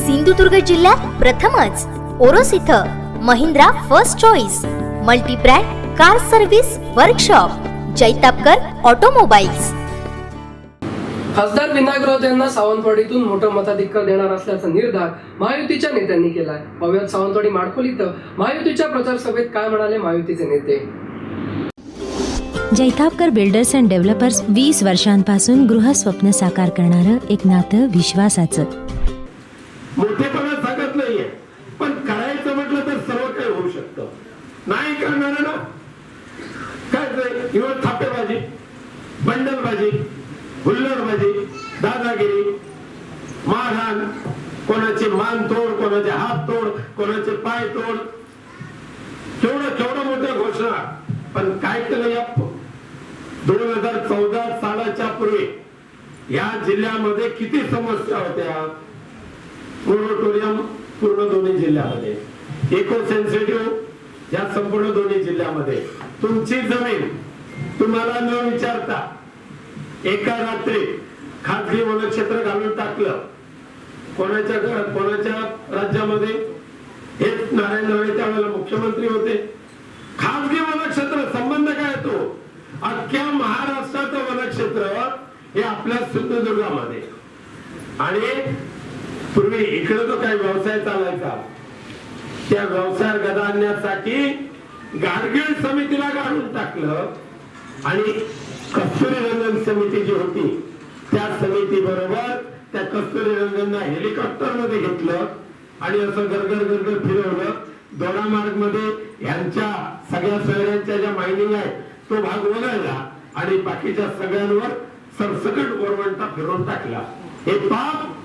सिंधुदुर्ग जिल्ह्यात प्रथमच ओरोस इथं Mahindra first choice multi brand car service workshop Jaitapkar automobiles. खासदार विनायक राऊत यांना सावंतवाडीतून मोठं मताधिक्य देणार असल्याचा निर्धार महायुतीच्या नेत्यांनी केलाय. पाहुयात सावंतवाडी माडखोल इथं महायुतीच्या प्रचार सभेत काय म्हणाले महायुतीचे नेते? जैतापकर बिल्डर्स अँड डेव्हलपर्स वीस वर्षांपासून गृहस्वप्न साकार करणारं एक नातं विश्वासाचं. मोठेपणा सांगत नाहीये. पण करायचं म्हटलं तर सर्व काही होऊ शकतं. नाही करणार ना? काय ते? थापेबाजी बंडलबाजी हुल्लरबाजी दादागिरी मारहाण कोणाचे मान तोड कोणाचे हात तोड कोणाचे पाय तोड. केवढं केवढं मोठ्या घोषणा. पण काय केलं या दोन हजार चौदा सालाच्या पूर्वी या जिल्ह्यामध्ये किती समस्या होत्या? मोरटोरियम पूर्ण दोन्ही जिल्ह्यामध्ये. इको सेन्सिटिव्ह या संपूर्ण दोन्ही जिल्ह्यामध्ये. तुमची जमीन तुम्हाला न विचारता एका रात्री खाजगी वनक्षेत्र घालून टाकलं कोणाच्या घरात कोणाच्या राज्यामध्ये? हेच नारायण राणे त्यावेळेला मुख्यमंत्री होते. खाजगी वनक्षेत्र संबंध काय येतो अख्ख्या महाराष्ट्राचं वनक्षेत्र हे आपल्या सिंधुदुर्गामध्ये. आणि पूर्वी इकडे तो काही व्यवसाय चालायचा त्या व्यवसाय गदाण्यासाठी गाडगीळ समितीला गाडून टाकलं आणि कस्तुरी रंजन समिती जी होती त्या समिती बरोबर त्या कस्तुरी रंगनना हेलिकॉप्टरमध्ये घेतलं आणि असं गरगर गरगर फिरवलं. दोडा मार्गमध्ये यांच्या सगळ्या शहरांच्या ज्या मायनिंग आहे तो भाग वगळला आणि बाकीच्या सगळ्यांवर सरसकट गोरवंटा फिरवून टाकला. हे पाप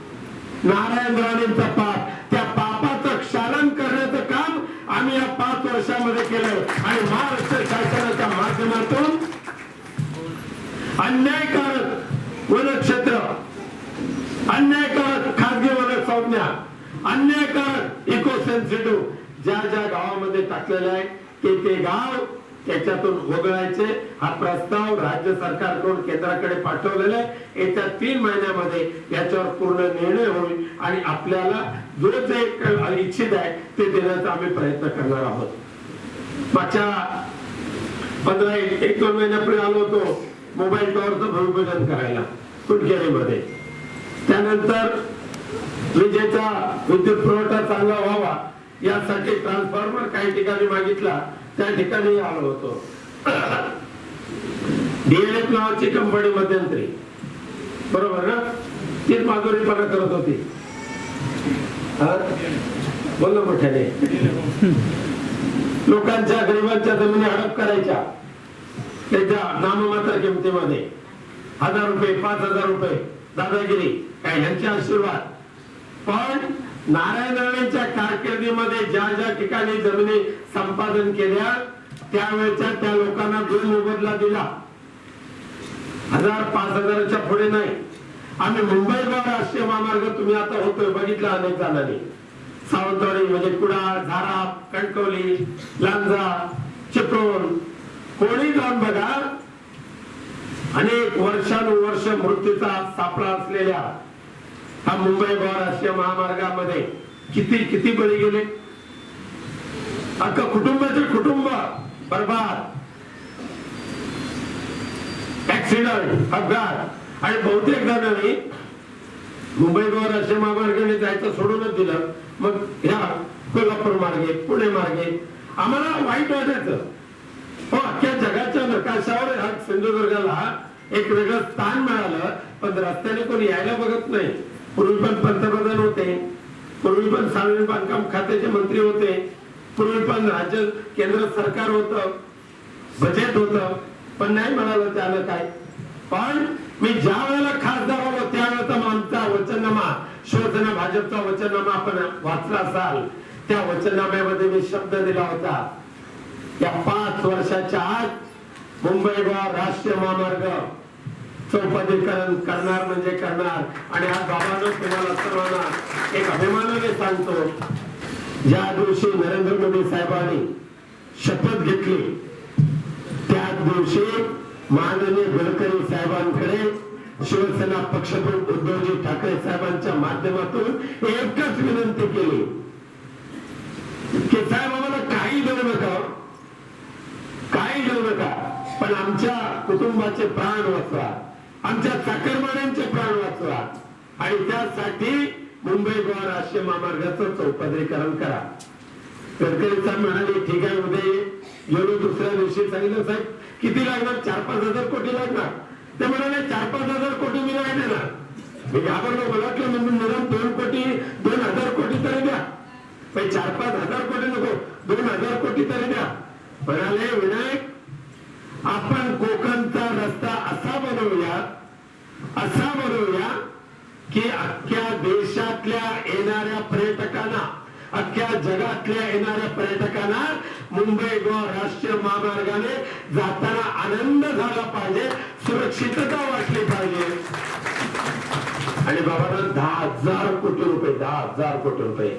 नारायण राणेंचा पाप. त्या पापाचं क्षालन करण्याचं काम आम्ही या पाच वर्षामध्ये केलं आणि महाराष्ट्र शासनाच्या माध्यमातून अन्यायकारक वनक्षेत्र अन्यायकारक खाजगी वन संज्ञा अन्यायकारक इको सेन्सिटिव्ह ज्या ज्या गावामध्ये टाकलेलं आहे ते ते गाव त्याच्यातून वगळायचे. हा प्रस्ताव राज्य सरकारकडून केंद्राकडे पाठवलेला आहे. येत्या तीन महिन्यामध्ये याच्यावर पूर्ण निर्णय होईल आणि आपल्याला जो जे इच्छित आहे ते देण्याचा आम्ही प्रयत्न करणार आहोत. मागच्या पंधरा एक एक दोन महिन्यापूर्वी आलो होतो मोबाईल टॉवरचं भूमिपूजन करायला कुटकेरीमध्ये त्यानंतर विजेचा विद्युत पुरवठा चांगला व्हावा यासाठी ट्रान्सफॉर्मर काही ठिकाणी मागितला. त्या ठिकाणी आलो होतो. डीएनएफ नावाची कंपनी मध्यंतरी. बरोबर ना? तीच माधुरीपणा करत होती. बोल ना मोठ्याने. लोकांच्या गरिबांच्या जमिनी हडप करायच्या. त्याच्या नाममात्र किमतीमध्ये. हजार रुपये पाच हजार रुपये. दादागिरी. काय यांचे आशीर्वाद. पण नारायण राणेंच्या कारकिर्दीमध्ये ज्या ज्या ठिकाणी जमिनी संपादन केल्या त्यावेळेच्या त्या लोकांना दोन मोबदला दिला. हजार पाच हजाराच्या पुढे नाही. आम्ही मुंबई राष्ट्रीय महामार्ग तुम्ही आता होतोय बघितला अनेक जणांनी. सावंतवाडी म्हणजे कुडाळ झाराप कणकवली लांजा चिपळूण. कोणी जाऊन बघा अनेक वर्षानुवर्ष मृत्यूचा सापळा असलेल्या हा मुंबई गोवा राष्ट्रीय महामार्गामध्ये किती किती बळी गेले? अख्खा कुटुंबाचे कुटुंब बरबाद. ऍक्सिडंट अपघात आणि बहुतेक जणांनी मुंबई गोवा राष्ट्रीय महामार्गाने जायचं सोडूनच दिलं. मग ह्या कोल्हापूर मार्गे पुणे मार्गे आम्हाला वाईट वाटायचं. हो अख्ख्या जगाच्या नकाशावर ह्या सिंधुदुर्गाला एक वेगळं स्थान मिळालं पण रस्त्याने कोणी यायला बघत नाही. पूर्वी पण पंतप्रधान होते पूर्वी पण सार्वजनिक बांधकाम खात्याचे मंत्री होते पूर्वी पण राज्य केंद्र सरकार होतं बजेट होतं पण नाही मिळालं त्यानं काय. पण मी ज्या वेळेला खासदार होतो त्यावेळेचा आमचा वचननामा शिवसेना भाजपचा वचननामा आपण वाचला असाल. त्या वचननाम्यामध्ये मी शब्द दिला होता. या पाच वर्षाच्या आत मुंबई गोवा राष्ट्रीय महामार्ग चौपदीकरण करणार म्हणजे करणार. आणि हा बाबानं तुम्हाला सर्वांना एक अभिमानाने सांगतो ज्या दिवशी नरेंद्र मोदी साहेबांनी शपथ घेतली त्या दिवशी माननीय गडकरी साहेबांकडे शिवसेना पक्षप्रमुख उद्धवजी ठाकरे साहेबांच्या माध्यमातून एकच विनंती केली की साहेब आम्हाला काही देऊ नका. काही देऊ नका. पण आमच्या कुटुंबाचे प्राण वाचवा. आमच्या चाकरमान्यांचे प्राण वाचवा. आणि त्यासाठी मुंबई गोवा राष्ट्रीय महामार्गाचं चौपदरीकरण करा. गडकरी साहेब म्हणाले ठीक आहे उद्या. गेलो दुसऱ्या दिवशी सांगितलं साहेब किती लागणार? चार पाच हजार कोटी लागणार. ते म्हणाले चार पाच हजार कोटी मी नाही देणार. मी घाबरलो मला वाटलं म्हणून निदान दोन कोटी दोन हजार कोटी तरी द्या. पण चार पाच हजार कोटी नको दोन हजार कोटी तरी द्या. म्हणाले विनायक आपण कोकणचा रस्ता असा असा म्हणूया की अख्ख्या देशातल्या येणाऱ्या पर्यटकांना अख्ख्या जगातल्या येणाऱ्या पर्यटकांना मुंबई गोवा राष्ट्रीय महामार्गाने जाताना आनंद झाला पाहिजे सुरक्षितता वाटली पाहिजे. आणि बाबांना दहा हजार कोटी रुपये दहा हजार कोटी रुपये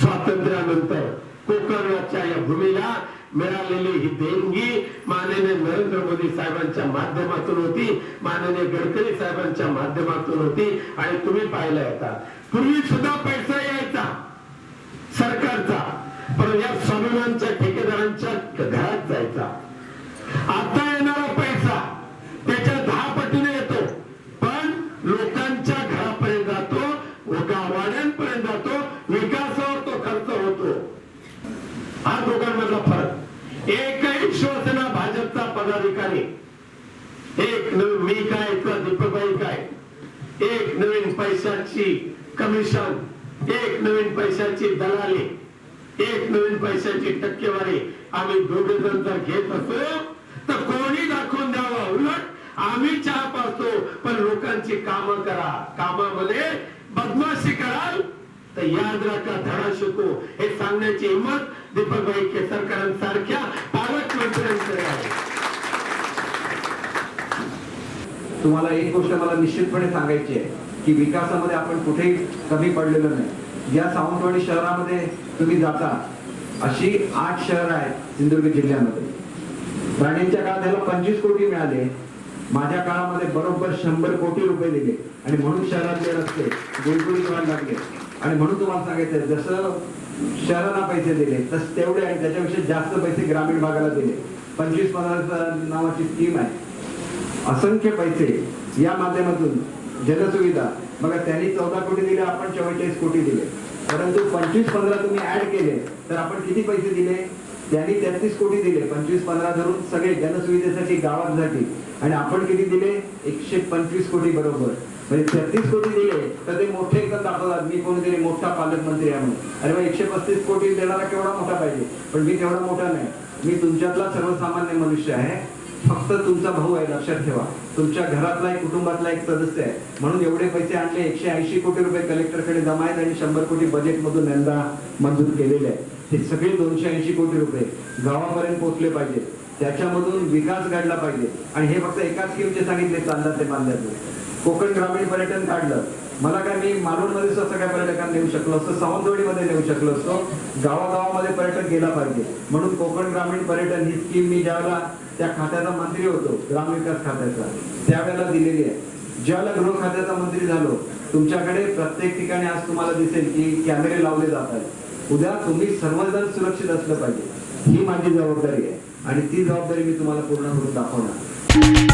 स्वातंत्र्यानंतर कोकणाच्या या भूमीला मिळालेली ही देणगी माननीय नरेंद्र मोदी साहेबांच्या माध्यमातून होती. माननीय गडकरी साहेबांच्या माध्यमातून होती. आणि तुम्ही पाहिलं आता. पूर्वी सुद्धा पैसा यायचा सरकारचा. पण या स्वाभिमानच्या ठेकेदारांच्या घरात जायचा आता येणारा पैसा त्याच्या दहा पटीने येतो पण लोकांच्या घरापर्यंत जातो गावाड्यांपर्यंत जातो विकासावर तो खर्च होतो हा दोघांमधला फरक एकही शिवसेना भाजपचा पदाधिकारी एक नवीन मी काय किंवा दीपकबाई काय एक नवीन पैशाची कमिशन एक नवीन पैशाची दलाली एक नवीन पैशाची टक्केवारी आम्ही दोघे जण जर घेत असो तर कोणी दाखवून द्यावं? उलट आम्ही चहा पाहतो पण लोकांची कामं करा. कामामध्ये बदमाशी कराल तर याद राखा धडा शिको. हे सांगण्याची हिंमत दीपकभाई केसरकरांसारख्या पालकमंत्र्यांकडे आहे. तुम्हाला एक गोष्ट मला निश्चितपणे सांगायची आहे की विकासामध्ये आपण कुठेही कमी पडलेलो नाही. या सावंतवाडी शहरामध्ये तुम्ही जाता अशी आठ शहर आहेत सिंधुदुर्ग जिल्ह्यामध्ये. राणींच्या काळात याला पंचवीस कोटी मिळाले माझ्या काळामध्ये बरोबर शंभर कोटी रुपये दिले. आणि म्हणून शहरातले रस्ते गुळगुळी व्हायला लागले. आणि म्हणून तुम्हाला सांगायचं जसं शहरांना पैसे दिले तस तेवढे आणि त्याच्यापेक्षा जास्त पैसे ग्रामीण भागाला दिले. पंचवीस पंधरा नावाची स्कीम आहे. असंख्य पैसे या माध्यमातून जनसुविधा बघा त्यांनी चौदा कोटी दिले आपण चव्वेचाळीस कोटी दिले. परंतु पंचवीस पंधरा तुम्ही ऍड केले तर आपण किती पैसे दिले? त्यांनी तेहतीस कोटी दिले. पंचवीस पंधरा धरून सगळे जनसुविधेसाठी गावांसाठी. आणि आपण किती दिले? एकशे पंचवीस कोटी बरोबर. म्हणजे तेहतीस कोटी दिले तर ते मोठे एकदम दाखवतात. मी कोणीतरी मोठा पालकमंत्री आहे म्हणून. अरे मग एकशे पस्तीस कोटी देणारा केवढा मोठा पाहिजे? पण मी तेवढा मोठा नाही. मी तुमच्यातला सर्वसामान्य मनुष्य आहे. फक्त तुमचा भाऊ आहे लक्षात ठेवा. तुमच्या घरातला एक कुटुंबातला एक सदस्य आहे. म्हणून एवढे पैसे आणले एकशे ऐंशी कोटी रुपये कलेक्टरकडे जमा आहेत आणि शंभर कोटी बजेटमधून यंदा मंजूर केलेले आहे हे सगळे दोनशे ऐंशी कोटी रुपये गावापर्यंत पोहोचले पाहिजे. त्याच्यामधून विकास घडला पाहिजे. आणि हे फक्त एकाच स्कीमचे सांगितले चांदा ते बांधायचे कोकण ग्रामीण पर्यटन काढलं. मला काय मी मालवणमध्ये असं काय पर्यटकांना नेऊ शकलो असतो सावंतवाडीमध्ये नेऊ शकलो असतो. गावागावामध्ये पर्यटन गेला पाहिजे. म्हणून कोकण ग्रामीण पर्यटन ही स्कीम मी ज्यावेळेला त्या खात्याचा मंत्री होतो ग्रामविकास खात्याचा. त्यावेळेला दिलेली आहे. ज्याला गृह खात्याचा मंत्री झालो तुमच्याकडे प्रत्येक ठिकाणी आज तुम्हाला दिसेल की कॅमेरे लावले जातात उद्या तुम्ही सर्वजण सुरक्षित असलं पाहिजे. ही माझी जबाबदारी आहे. आणि ती जबाबदारी मी तुम्हाला पूर्ण करून दाखवणार.